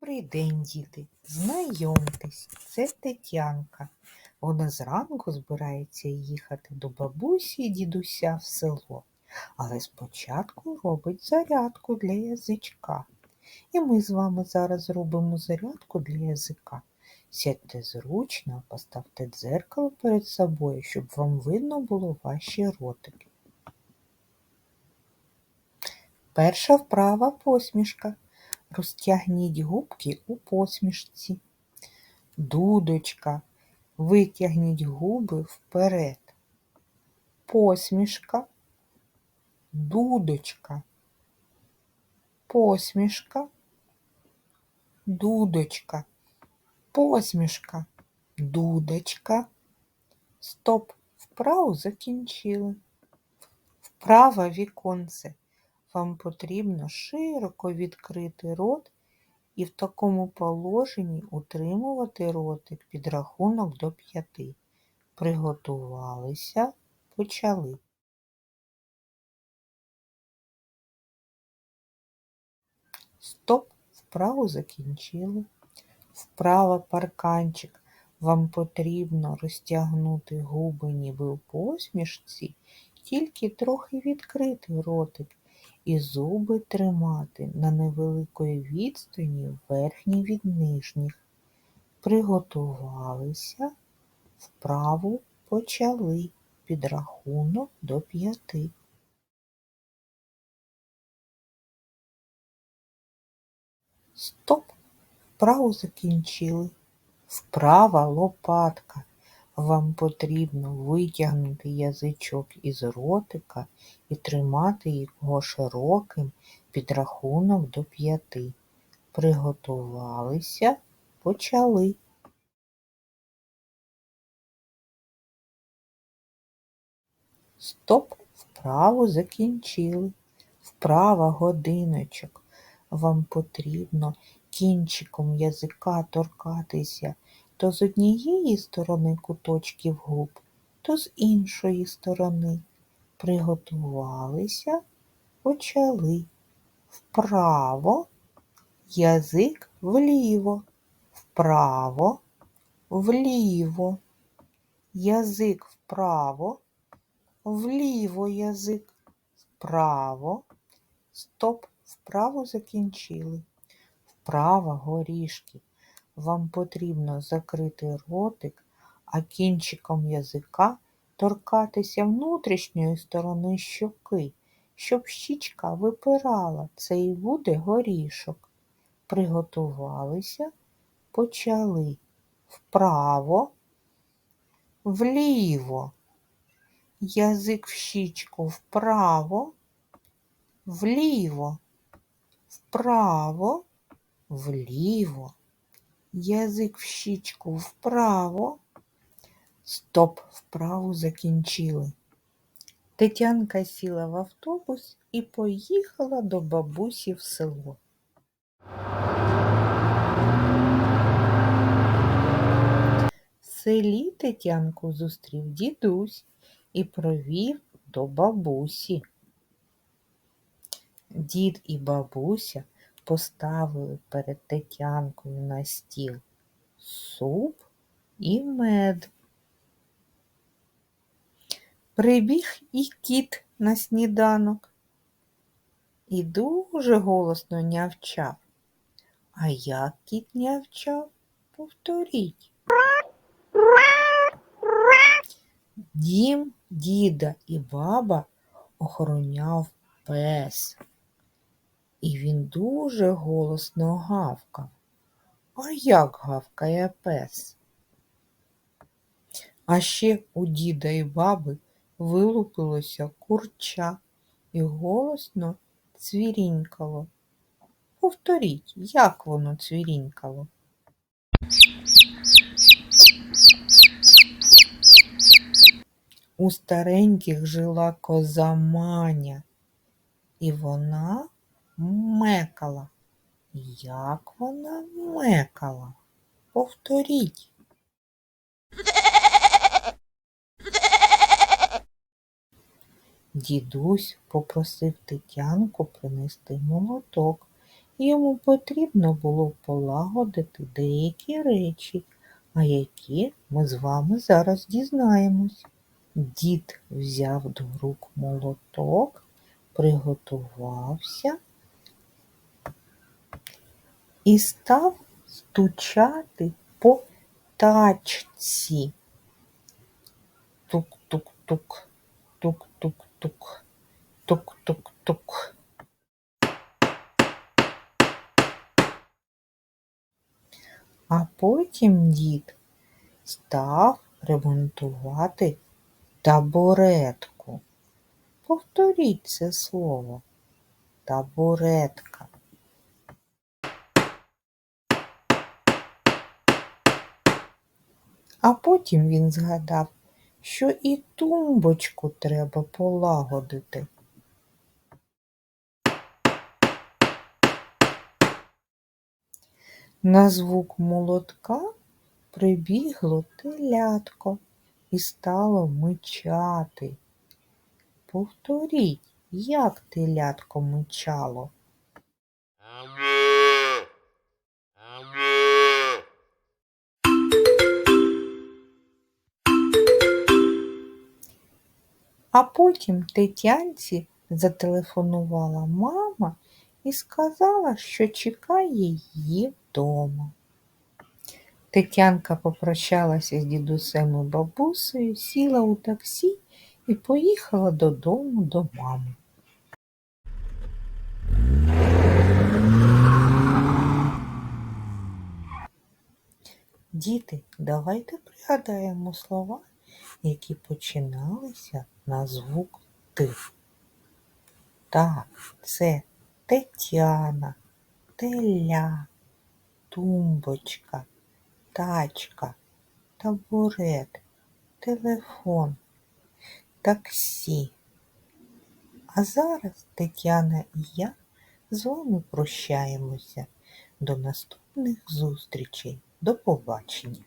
Добрий день, діти! Знайомтесь, це Тетянка. Вона зранку збирається їхати до бабусі і дідуся в село, але спочатку робить зарядку для язичка. І ми з вами зараз зробимо зарядку для язика. Сядьте зручно, поставте дзеркало перед собою, щоб вам видно було ваші ротики. Перша вправа посмішка. Розтягніть губки у посмішці. Дудочка. Витягніть губи вперед. Посмішка. Дудочка. Посмішка. Дудочка. Посмішка. Дудочка. Стоп. Вправу закінчили. Вправа віконце. Вам потрібно широко відкрити рот і в такому положенні утримувати ротик під рахунок до п'яти. Приготувалися, почали. Стоп, вправу закінчили. Вправа парканчик. Вам потрібно розтягнути губи ніби у посмішці, тільки трохи відкрити ротик і зуби тримати на невеликої відстані верхні від нижніх. Приготувалися, вправу почали підрахунок до п'яти. Стоп, вправу закінчили. Вправа лопатка. Вам потрібно витягнути язичок із ротика і тримати його широким під рахунок до п'яти. Приготувалися, почали. Стоп, вправу закінчили. Вправа годиночок. Вам потрібно кінчиком язика торкатися то з однієї сторони куточків губ, то з іншої сторони. Приготувалися, почали. Вправо, язик вліво, вправо, вліво, язик вправо, вліво язик, вправо, стоп, вправо закінчили. Вправо горішки. Вам потрібно закрити ротик, а кінчиком язика торкатися внутрішньої сторони щоки, щоб щічка випирала. Це і буде горішок. Приготувалися, почали вправо, вліво, язик в щічку вправо, вліво, вправо, вліво язик в щічку вправо. Стоп, вправу закінчили. Тетянка сіла в автобус і поїхала до бабусі в село. В селі Тетянку зустрів дідусь і провів до бабусі. Дід і бабуся поставили перед Тетянкою на стіл суп і мед. Прибіг і кіт на сніданок і дуже голосно нявчав. А як кіт нявчав? Повторіть. Дім діда і баба охороняв пес. І він дуже голосно гавкав. А як гавкає пес? А ще у діда і баби вилупилося курча і голосно цвірінькало. Повторіть, як воно цвірінькало. У стареньких жила коза Маня, і вона мекала. Як вона мекала? Повторіть. Дідусь попросив Тетянку принести молоток Йому потрібно було полагодити деякі речі, а які ми з вами зараз дізнаємось. Дід взяв до рук молоток, приготувався і став стучати по тачці. Тук-тук-тук, тук-тук-тук, тук-тук-тук. А потім дід став ремонтувати табуретку. Повторіть це слово. Табуретка. А потім він згадав, що і тумбочку треба полагодити. На звук молотка прибігло телятко і стало мичати. Повторіть, як телятко мичало. А потім Тетянці зателефонувала мама і сказала, що чекає її вдома. Тетянка попрощалася з дідусем і бабусею, сіла у таксі і поїхала додому до мами. Діти, давайте пригадаємо слова, які починалися на звук Т. Так, це Тетяна, теля, тумбочка, тачка, табурет, телефон, таксі. А зараз Тетяна і я з вами прощаємося. До наступних зустрічей. До побачення.